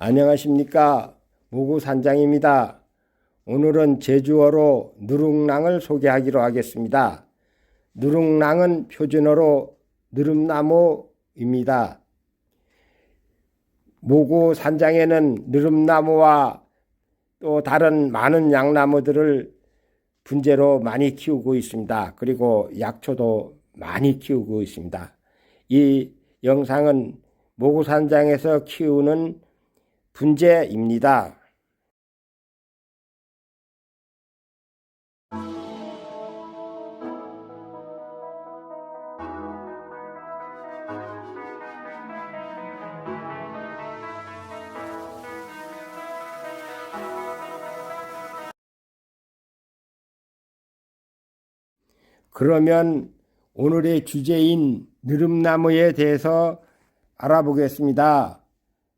안녕하십니까 무구산장입니다. 오늘은 제주어로 누룽랑을 소개하기로 하겠습니다. 누룽랑은 표준어로 느릅나무입니다. 모구 산장에는 느릅나무와 또 다른 많은 양나무들을 분재로 많이 키우고 있습니다. 그리고 약초도 많이 키우고 있습니다. 이 영상은 모구산장에서 키우는 분재입니다. 그러면 오늘의 주제인 느릅나무에 대해서 알아보겠습니다.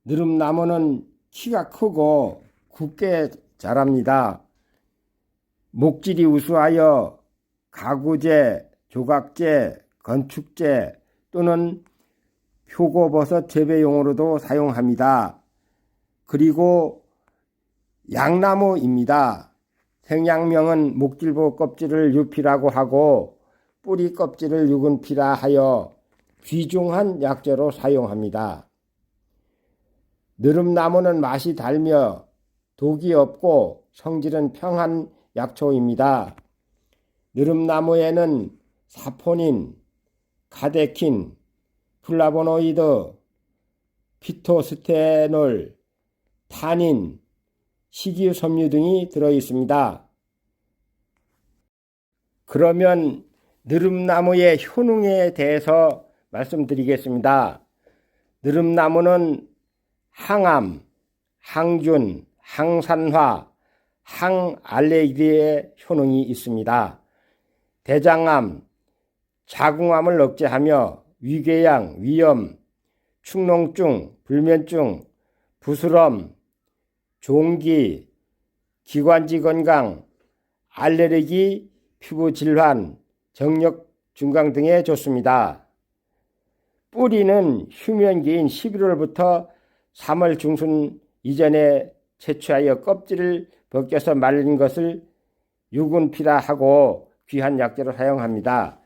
느릅나무는 키가 크고 굵게 자랍니다. 목질이 우수하여 가구재, 조각재, 건축재 또는 표고버섯 재배용으로도 사용합니다. 그리고 양나무입니다. 생양명은 목질보 껍질을 유피라고 하고 뿌리 껍질을 유근피라 하여 귀중한 약재로 사용합니다. 느릅나무는 맛이 달며 독이 없고 성질은 평한 약초입니다. 느릅나무에는 사포닌, 카데킨, 플라보노이드, 피토스테놀, 타닌, 식이섬유 등이 들어 있습니다. 그러면 느릅나무의 효능에 대해서 말씀드리겠습니다. 느릅나무는 항암, 항균, 항산화, 항알레르기의 효능이 있습니다. 대장암, 자궁암을 억제하며 위궤양, 위염, 축농증, 불면증, 부스럼, 종기, 기관지 건강, 알레르기, 피부 질환, 정력 증강 등에 좋습니다. 뿌리는 휴면기인 11월부터 3월 중순 이전에 채취하여 껍질을 벗겨서 말린 것을 유근피라 하고 귀한 약재로 사용합니다.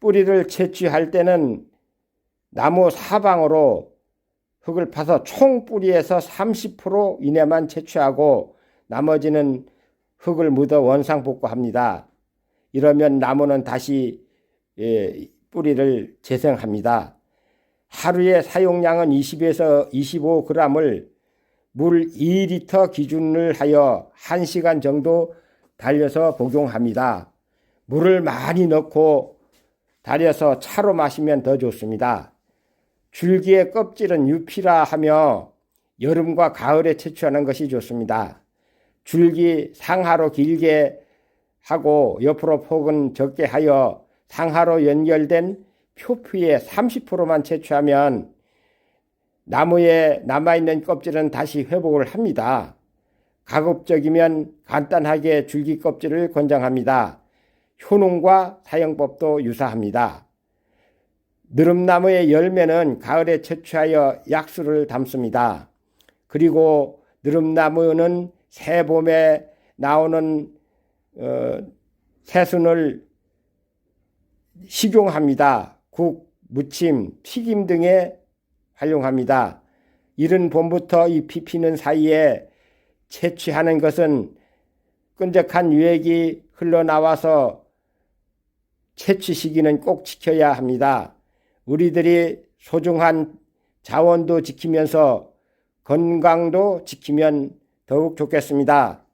뿌리를 채취할 때는 나무 사방으로 흙을 파서 총 뿌리에서 30% 이내만 채취하고 나머지는 흙을 묻어 원상 복구합니다. 이러면 나무는 다시 뿌리를 재생합니다. 하루의 사용량은 20에서 25g을 물 2리터 기준을 하여 1시간 정도 달려서 복용합니다. 물을 많이 넣고 달여서 차로 마시면 더 좋습니다. 줄기의 껍질은 유피라 하며 여름과 가을에 채취하는 것이 좋습니다. 줄기 상하로 길게 하고 옆으로 폭은 적게 하여 상하로 연결된 표피의 30%만 채취하면 나무에 남아있는 껍질은 다시 회복을 합니다. 가급적이면 간단하게 줄기 껍질을 권장합니다. 효능과 사용법도 유사합니다. 느릅나무의 열매는 가을에 채취하여 약수를 담습니다. 그리고 느릅나무는 새 봄에 나오는 어, 새순을 식용합니다. 국, 무침, 튀김 등에 활용합니다. 이른 봄부터 잎이 피는 사이에 채취하는 것은 끈적한 유액이 흘러나와서 채취 시기는 꼭 지켜야 합니다. 우리들이 소중한 자원도 지키면서 건강도 지키면 더욱 좋겠습니다.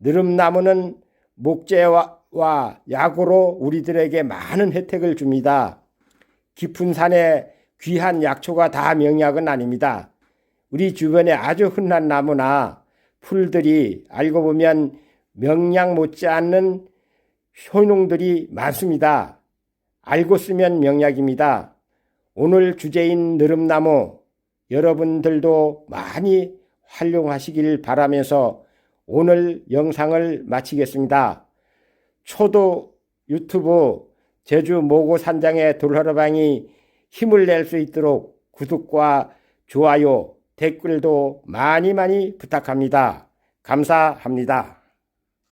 느릅나무는 목재와 약으로 우리들에게 많은 혜택을 줍니다. 깊은 산에 귀한 약초가 다 명약은 아닙니다. 우리 주변에 아주 흔한 나무나 풀들이 알고 보면 명약 못지않는 효능들이 많습니다. 알고 쓰면 명약입니다. 오늘 주제인 느릅나무 여러분들도 많이 활용하시길 바라면서 오늘 영상을 마치겠습니다. 초도 유튜브 제주 모고 산장의 돌하러방이 힘을 낼 수 있도록 구독과 좋아요, 댓글도 많이 많이 부탁합니다. 감사합니다.